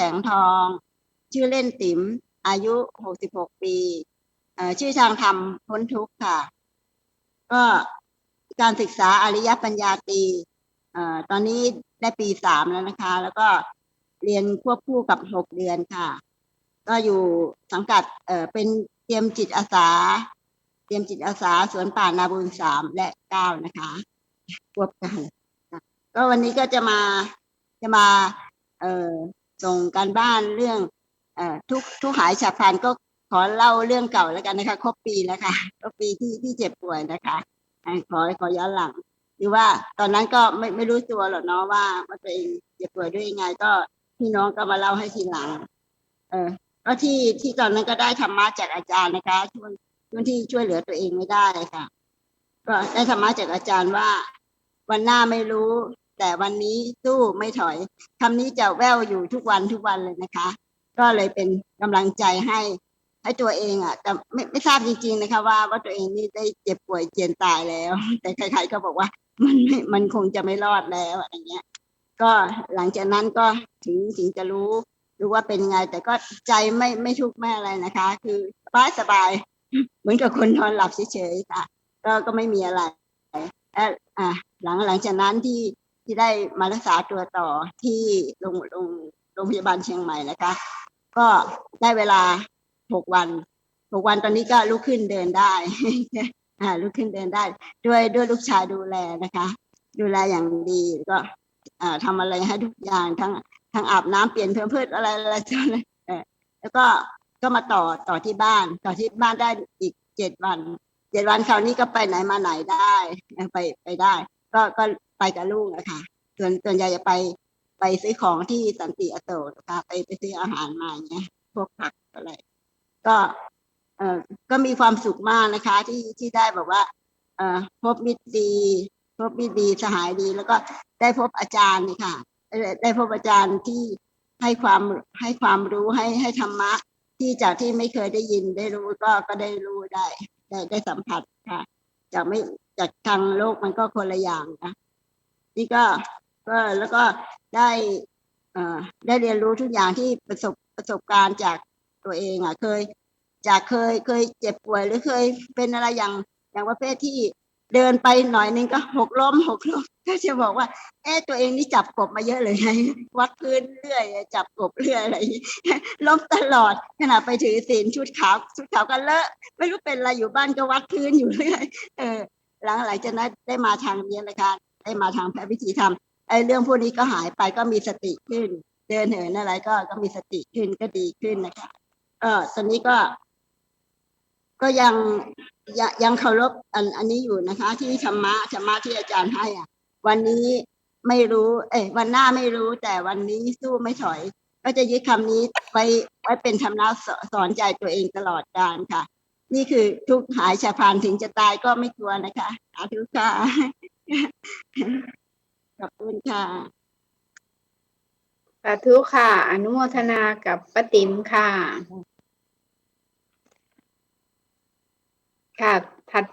แสงทอง ชื่อเล่นติ๋ม อายุ 66 ปีชื่อทางธรรมพ้นทุกข์ค่ะ ก็การศึกษาอริยปัญญาตีอตอนนี้ได้ปีสามแล้วนะคะ แล้วก็เรียนควบคู่กับหกเดือนค่ะ ก็อยู่สังกัดเเป็นเตรียมจิตอาสา เตรียมจิตอาสาสวนป่านาบุญสามและเก้านะคะ ควบกันค่ก็วันนี้ก็จะมาจะมา เอ่อ ส่งการบ้านเรื่องอทุกทุกหายฉับพลันก็ขอเล่าเรื่องเก่าแล้วกันนะคะครบปีแล้วค่ะครบปีที่ที่เจ็บป่วยนะคะขอขอย้อนหลังหรือว่าตอนนั้นก็ไม่ไม่รู้ตัวหรอกเนาะว่าว่าตัวเองเจ็บป่วยด้วยยังไง ก็พี่น้องก็มาเล่าให้ทีหลัง เออก็ที่ที่ตอนนั้นก็ได้ธรรมะจากอาจารย์นะคะช่วงช่วงที่ช่วยเหลือตัวเองไม่ได้ค่ะ ก็ได้ธรรมะจากอาจารย์ว่า วันหน้าไม่รู้ แต่วันนี้สู้ไม่ถอยคำนี้จะแววอยู่ทุกวันทุกวันเลยนะคะ ก็เลยเป็นกำลังใจให้ให้ตัวเองอะแต่ไม่ไม่ทราบจริง ๆนะคะ ว่าว่าตัวเองนี่ได้เจ็บป่วยเจียนตายแล้ว แต่ใครๆก็บอกว่ามันไม่มันคงจะไม่รอดแล้วอะไรเงี้ย ก็หลังจากนั้นก็ถึงถึงจะรู้รู้ว่าเป็นไง แต่ก็ใจไม่ไม่ทุกข์ไม่อะไรนะคะ คือสบายสบายเหมือนกับคนนอนหลับเฉยๆค่ะก็ก็ไม่มีอะไรแล้วอ่าหลังหลังจากนั้นที่ ที่ได้มารักษาตัวต่อที่โรงโรงโรงพยาบาลเชียงใหม่นะคะ ก็ได้เวลาหกวันหกวันตอนนี้ก็ลุกขึ้นเดินได้อ่าลุกขึ้นเดินได้ ด้วยด้วยลูกชายดูแลนะคะ ดูแลอย่างดีก็อ่าทำอะไรให้ทุกอย่างทั้งทั้งอาบน้ำเปลี่ยนเพื่อพืชอะไรอะไรทั้งนั้นเออแล้วก็ก็มาต่อต่อที่บ้าน ต่อที่บ้านได้อีกเจ็ดวันเจ็ดวันคราวนี้ก็ไปไหนมาไหนได้ ไปไปได้ ก็ก็ ไปกับลูกนะคะส่วนส่วนใหญ่จะไปไปซื้อของที่สันติอโศกนะคะไปไปซื้ออาหารมาอย่างเงี้ยพวกผักอะไร ก็เออก็มีความสุขมากนะคะ ที่ที่ได้แบบว่า เออพบมิตรดีพบมิตรดีสหายดี แล้วก็ได้พบอาจารย์นี่ค่ะได้ได้พบอาจารย์ที่ให้ความให้ความรู้ให้ให้ธรรมะ ที่จากที่ไม่เคยได้ยินได้รู้ก็ก็ได้รู้ได้ ได้ได้สัมผัสค่ะจากไม่จากทางโลกมันก็คนละอย่างนะ นี่ก็ก็แล้วก็ได้อ่ได้เรียนรู้ทุกอย่างที่ประสบประสบการณ์จากตัวเองอะเคย จากเคยเคยเจ็บป่วยหรือเคยเป็นอะไรอย่างอย่างประเภทที่เดินไปหน่อยนึงก็หกล้มหกล้มก็จะบอกว่า เอ๊ะตัวเองนี่จับกบมาเยอะเลยไงวัดพื้นเรื่อย จับกบเรื่อยอะไรล้มตลอดขณะไปถือศีลชุดขาวชุดขาวก็เลอะไม่รู้เป็นอะไรอยู่บ้านก็วัดพื้นอยู่เรื่อยเออหลังหลังจากนั้นได้มาทางนี้เลยค่ะ ได้มาทางพระวิธีธรรมไอ้เรื่องพวกนี้ก็หายไปก็มีสติขึ้น เดินเหินอะไรก็ก็มีสติขึ้นก็ดีขึ้นนะคะเออตอนนี้ก็ ก็ยังยังยังเคารพอันอันนี้อยู่นะคะ ที่ธรรมะธรรมะที่อาจารย์ให้อะ วันนี้ไม่รู้ เอ้ยวันหน้าไม่รู้ แต่วันนี้สู้ไม่ถอย ก็จะยึดคำนี้ไว้ไว้เป็นธรรมะสสอนใจตัวเองตลอดกาลค่ะ นี่คือทุกหายชาพานถึงจะตายก็ไม่กลัวนะคะสาธุค่ะ ขอบคุณค่ะสาธุค่ะ อนุโมทนากับป้าติ๋มค่ะ ค่ะถัด